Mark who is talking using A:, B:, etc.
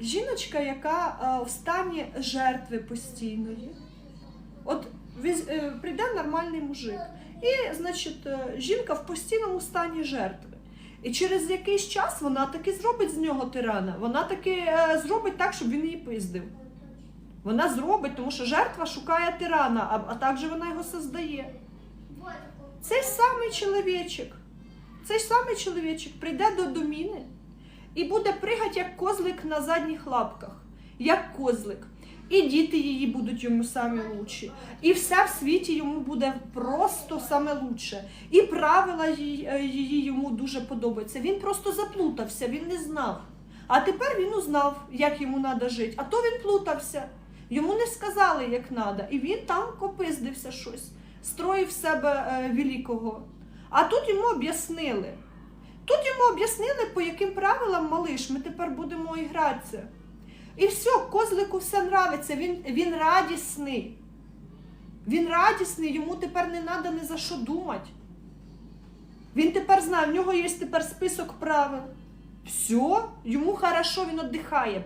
A: жіночка, яка е, в стані жертви постійної. От е, прийде нормальний мужик, і, значить, е, жінка в постійному стані жертви. І через якийсь час вона таки зробить з нього тирана. Вона таки зробить так, щоб він її пиздив. Вона зробить, тому що жертва шукає тирана, а, а також вона його создає. Цей самий чоловічок, цей самий чоловічок прийде до доміни і буде пригати як козлик на задніх лапках, як козлик. І діти її будуть йому самі лучші. І все в світі йому буде просто саме лучше. І правила її, е, йому дуже подобаються. Він просто заплутався, він не знав. А тепер він узнав, як йому треба жити. А то він плутався. Йому не сказали, як треба. І він там копиздився щось, строїв себе е, великого. А тут йому об'яснили. Тут йому об'яснили, по яким правилам малиш, ми тепер будемо ігратися. І все, козлику все нравиться, він, він радісний. Він радісний, йому тепер не треба ні за що думати. Він тепер знає, в нього є тепер список правил. Все, йому хорошо, він віддихає.